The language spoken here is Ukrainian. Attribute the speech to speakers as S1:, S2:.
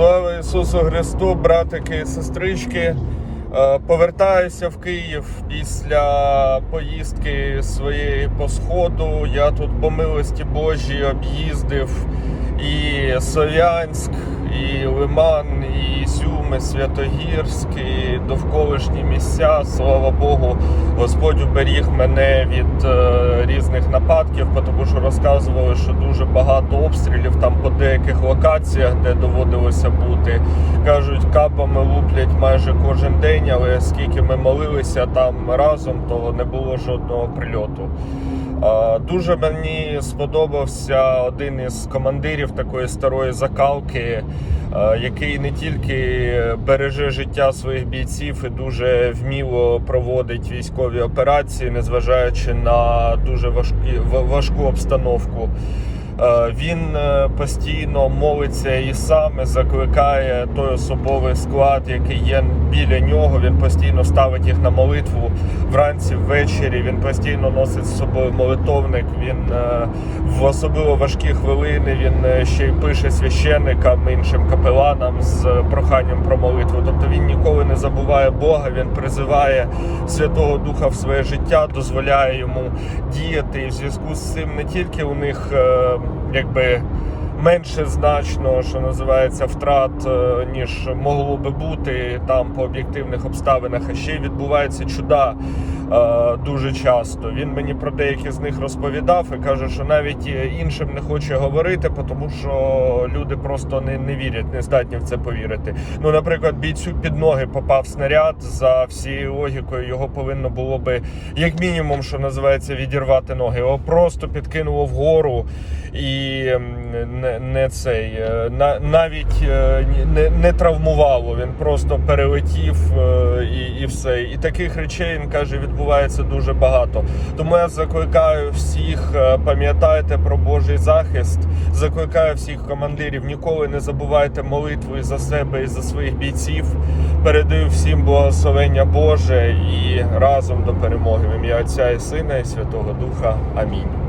S1: Слава Ісусу Христу, братики і сестрички. Е, Повертаюся в Київ після поїздки своєї по сходу. Я тут по милості Божій об'їздив і Сов'янськ, і Лиман, і Сюми, Святогірськ, і довколишні місця. Слава Богу, Господь уберіг мене від е, різних нападків, тому що розказували, що дуже багато обстрілів там по деяких локаціях, де доводилося бути. Кажуть, капами луплять майже кожен день, але скільки ми молилися там разом, то не було жодного прильоту. А, Дуже мені сподобався один із командирів такої старої закалки, який не тільки береже життя своїх бійців і дуже вміло проводить військові операції, незважаючи на дуже важкі, важку обстановку. Е, Він е, постійно молиться і сам і закликає той особовий склад, який є біля нього. Він постійно ставить їх на молитву вранці, ввечері. Він постійно носить з собою молитовник. Він е, в особливо важкі хвилини він ще й пише священникам, іншим капеланам з проханням про молитву. Тобто він ніколи не забуває Бога. Він призиває Святого Духа в своє життя, дозволяє йому діяти. І в зв'язку з цим не тільки у них якби. Менше значно, що називається втрат, е, ніж могло би бути там по об'єктивних обставинах. А ще й відбуваються чуда дуже часто. Він мені про деякі з них розповідав і каже, що навіть е, іншим не хоче говорити, тому що люди просто не, не вірять, не здатні в це повірити. Ну, наприклад, бійцю під ноги попав снаряд за всією логікою. Його повинно було би, як мінімум, що називається, відірвати ноги. Його просто підкинуло вгору і не, не цей е, на, навіть е, не, не травмувало. Він просто перелетів е, і, і все. І таких речей він каже, відбувається дуже багато. Тому я закликаю всіх, е, пам'ятайте про Божий захист. Закликаю всіх командирів, ніколи не забувайте молитви за себе, і за своїх бійців. Передаю всім благословення Боже і разом до перемоги в ім'я Отця і Сина і Святого Духа. Амінь.